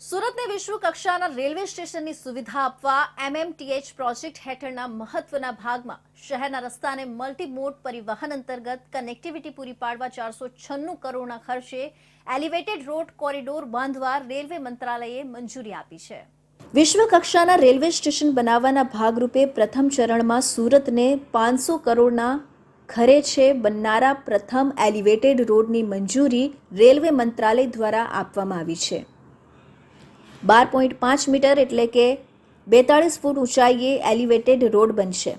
સુરતને વિશ્વ કક્ષાના રેલવે સ્ટેશનની સુવિધા આપવા એમએમટીએચ પ્રોજેક્ટ હેઠળના મહત્વના ભાગમાં શહેરના રસ્તાને મલ્ટીમોડ પરિવહન અંતર્ગત કનેક્ટિવિટી પૂરી પાડવા ચારસો છન્નું કરોડના ખર્ચે એલિવેટેડ રોડ કોરિડોર બાંધવા રેલવે મંત્રાલયે મંજૂરી આપી છે. વિશ્વ કક્ષાના રેલવે સ્ટેશન બનાવવાના ભાગરૂપે પ્રથમ ચરણમાં સુરતને પાંચસો કરોડના ખરે છે બનનારા પ્રથમ એલિવેટેડ રોડની મંજૂરી રેલવે મંત્રાલય દ્વારા આપવામાં આવી છે. બાર પોઈન્ટ પાંચ મીટર એટલે કે બેતાળીસ ફૂટ ઊંચાઈએ એલિવેટેડ રોડ બનશે.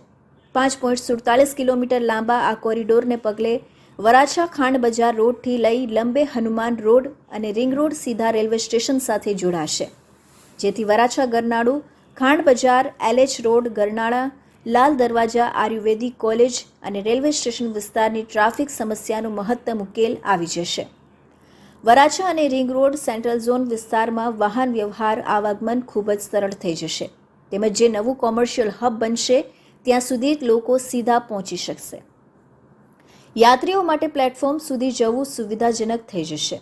પાંચ પોઈન્ટ સુડતાલીસ કિલોમીટર લાંબા આ કોરિડોરને પગલે વરાછા ખાંડ બજાર રોડથી લઈ લંબે હનુમાન રોડ અને રિંગ રોડ સીધા રેલવે સ્ટેશન સાથે જોડાશે. જેથી વરાછા, ગરનાળુ, ખાંડ બજાર, એલએચ રોડ, ગરનાળા, લાલ દરવાજા, આયુર્વેદિક કોલેજ અને રેલવે સ્ટેશન વિસ્તારની ટ્રાફિક સમસ્યાનો મહત્તમ ઉકેલ આવી જશે. વરાછા અને રિંગ રોડ સેન્ટ્રલ ઝોન વિસ્તારમાં વાહન વ્યવહાર આવાગમન ખૂબ જ સરળ થઈ જશે. તેમજ જે નવું કોમર્શિયલ હબ બનશે, ત્યાં સુધી લોકો સીધા પહોંચી શકશે. યાત્રીઓ માટે પ્લેટફોર્મ સુધી જવું સુવિધાજનક થઈ જશે.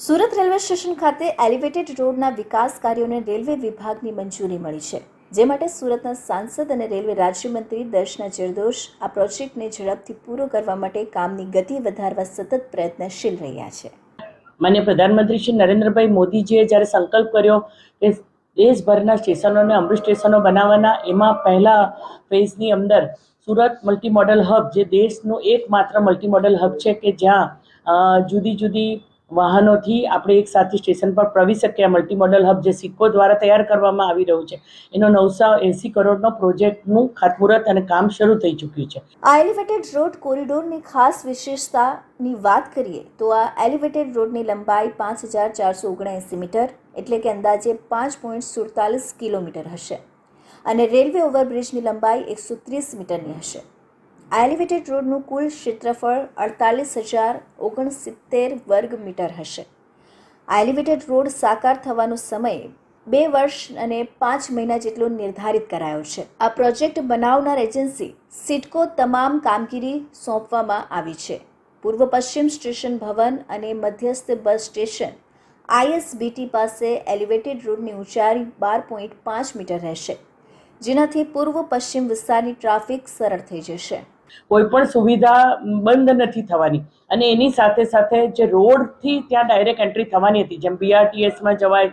સુરત રેલવે સ્ટેશન ખાતે એલિવેટેડ રોડના વિકાસ કાર્યોને રેલવે વિભાગની મંજૂરી મળી છે, જે માટે સુરતના સાંસદ અને રેલવે રાજ્યમંત્રી દર્શના જરદોશ આ પ્રોજેક્ટને ઝડપથી પૂરો કરવા માટે કામની ગતિ વધારવા સતત પ્રયત્નશીલ રહ્યા છે. માન્ય પ્રધાનમંત્રી શ્રી નરેન્દ્રભાઈ મોદીજીએ જ્યારે સંકલ્પ કર્યો કે દેશભરના સ્ટેશનોને અમૃત સ્ટેશનો બનાવવાના, એમાં પહેલા ફેઝની અંદર સુરત મલ્ટી મોડલ હબ જે દેશનું એકમાત્ર મલ્ટી મોડલ હબ છે કે જ્યાં જુદી જુદી વાહનોથી આપણે એક સાથે સ્ટેશન પર પ્રવી શકીએ. મલ્ટી મોડલ હબ જે સિક્કો દ્વારા તૈયાર કરવામાં આવી રહ્યું છે, એનો નવસો એંસી કરોડનો પ્રોજેક્ટનું ખાતમુહૂર્ત અને કામ શરૂ થઈ ચૂક્યું છે. આ એલિવેટેડ રોડ કોરિડોરની ખાસ વિશેષતાની વાત કરીએ તો આ એલિવેટેડ રોડની લંબાઈ પાંચ હજાર ચારસો ઓગણએંસી મીટર એટલે કે અંદાજે પાંચ પોઈન્ટ સુડતાલીસ કિલોમીટર હશે અને રેલવે ઓવરબ્રિજની લંબાઈ એકસો ત્રીસ મીટરની હશે. આ એલિવેટેડ રોડનું કુલ ક્ષેત્રફળ અડતાલીસ હજાર ઓગણસિત્તેર વર્ગ મીટર હશે. આ એલિવેટેડ રોડ સાકાર થવાનો સમય બે વર્ષ અને પાંચ મહિના જેટલો નિર્ધારિત કરાયો છે. આ પ્રોજેક્ટ બનાવનાર એજન્સી સિડકો તમામ કામગીરી સોંપવામાં આવી છે. પૂર્વ પશ્ચિમ સ્ટેશન ભવન અને મધ્યસ્થ બસ સ્ટેશન આઈએસબીટી પાસે એલિવેટેડ રોડની ઊંચાઈ બાર પોઈન્ટ પાંચ મીટર રહેશે, જેનાથી પૂર્વ પશ્ચિમ વિસ્તારની ટ્રાફિક સરળ થઈ જશે. કોઈ પણ સુવિધા બંધ નથી થવાની. અને એની સાથે સાથે જે રોડથી ત્યાં ડાયરેક્ટ એન્ટ્રી થવાની હતી, જેમ બીઆરટીએસમાં જવાય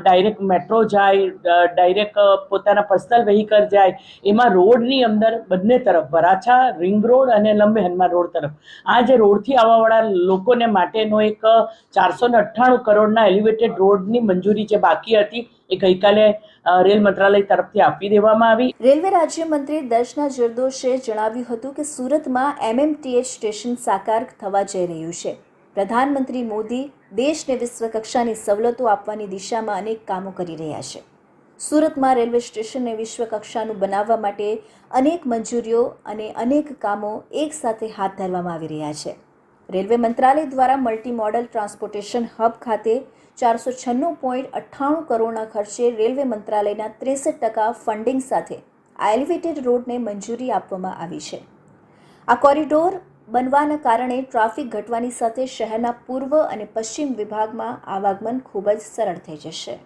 ડાયરેક્ટ મેટ્રો જાય ડાયરેક્ટ પોતાના પર્સનલ વ્હીકલ જાય, એમાં રોડની અંદર બંને તરફ, વરાછા રિંગ રોડ અને લંબે હનુમાન રોડ તરફ. આ જે રોડથી આવવાવાળા લોકોને માટેનો એક ચારસો ને અઠ્ઠાણું કરોડના એલિવેટેડ રોડની મંજૂરી જે બાકી હતી એ ગઈકાલે રેલ મંત્રાલય તરફથી આપી દેવામાં આવી. રેલવે રાજ્યમંત્રી દર્શના જરદોશે જણાવ્યું હતું કે સુરતમાં એમએમટીએચ સ્ટેશન સાકાર થવા જઈ રહ્યું છે. પ્રધાનમંત્રી મોદી દેશને વિશ્વકક્ષાની સવલતો આપવાની દિશામાં અનેક કામો કરી રહ્યા છે. સુરતમાં રેલવે સ્ટેશનને વિશ્વકક્ષાનું બનાવવા માટે અનેક મંજૂરીઓ અને અનેક કામો એકસાથે હાથ ધરવામાં આવી રહ્યા છે. રેલવે મંત્રાલય દ્વારા મલ્ટી મોડલ ટ્રાન્સપોર્ટેશન હબ ખાતે ચારસો છન્નું પોઈન્ટ અઠ્ઠાણું કરોડના ખર્ચે રેલવે મંત્રાલયના ત્રેસઠ ટકા ફંડિંગ સાથે આ એલિવેટેડ રોડને મંજૂરી આપવામાં આવી છે. આ કોરિડોર બનવાના કારણે ટ્રાફિક ઘટવાની સાથે શહેરના પૂર્વ અને પશ્ચિમ વિભાગમાં આવાગમન ખૂબ જ સરળ થઈ જશે.